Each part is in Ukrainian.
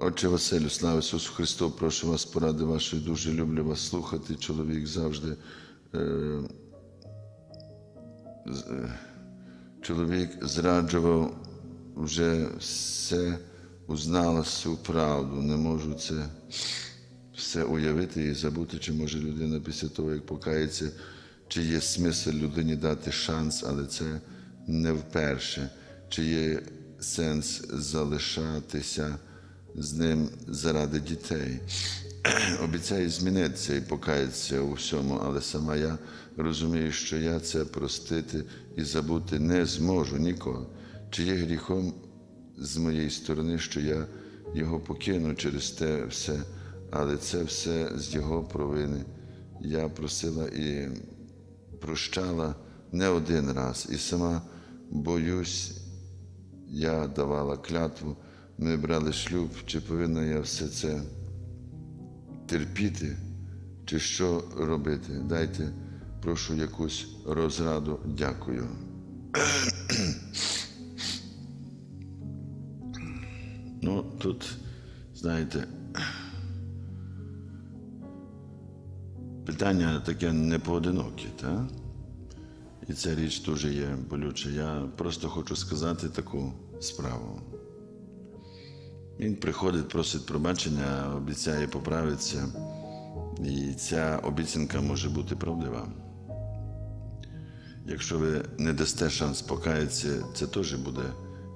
Отче Василю, слава Ісусу Христу, прошу вас поради вашої дуже люблю вас слухати. Чоловік завжди. Е, е, чоловік зраджував вже все, узнала всю правду. Не можу це все уявити і забути, чи може людина після того, як покається, чи є смисл людині дати шанс, але це не вперше, чи є сенс залишатися з ним заради дітей. Обіцяю змінитися і покаятися у всьому, але сама я розумію, що я це простити і забути не зможу ніколи. Чи є гріхом з моєї сторони, що я його покину через те все, але це все з його провини. Я просила і прощала не один раз, і сама боюсь, я давала клятву, ми брали шлюб, чи повинна я все це терпіти, чи що робити? Дайте, прошу якусь розраду. Дякую. Ну, тут, знаєте, питання таке не поодиноке, так? І ця річ дуже є болюча. Я просто хочу сказати таку справу. Він приходить, просить пробачення, обіцяє поправитися, і ця обіцянка може бути правдива. Якщо ви не дасте шанс покаятися, це теж буде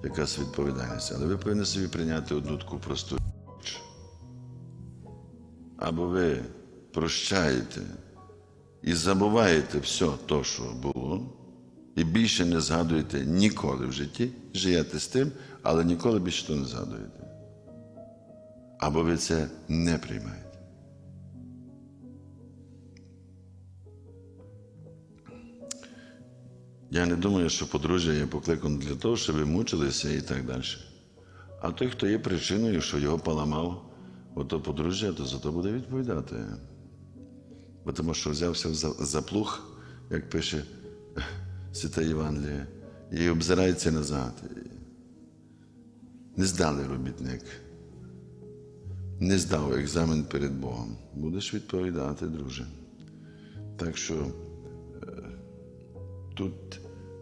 якась відповідальність. Але ви повинні собі прийняти одну таку просту річ. Або ви прощаєте і забуваєте все те, що було, і більше не згадуєте ніколи в житті, живете з тим, але ніколи більше то не згадуєте. Або ви це не приймаєте. Я не думаю, що подружжя є покликано для того, щоб ви мучилися і так далі. А той, хто є причиною, що його поламав, ото подружжя, то за то буде відповідати. Бо тому що взявся за, за плуг, як пише Святе Євангеліє, і обзирається назад. Не здали робітник. Не здав екзамен перед Богом. Будеш відповідати, друже. Так що е, тут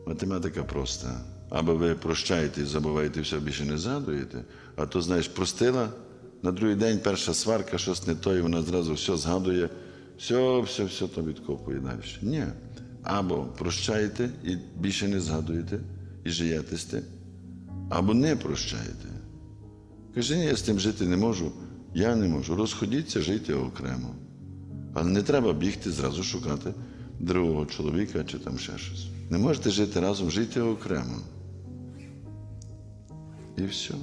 математика проста. Або ви прощаєте і забуваєте все, більше не згадуєте, а то, знаєш, простила, на другий день перша сварка, щось не то, і вона зразу все згадує, все, все, все то відкопує далі. Ні. Або прощаєте і більше не згадуєте, і тим, або не прощаєте. Каже, ні, я з тим жити не можу, я не можу. Розходіться, жити окремо. Але не треба бігти зразу шукати другого чоловіка чи там ще щось. Не можете жити разом, жити окремо. І все.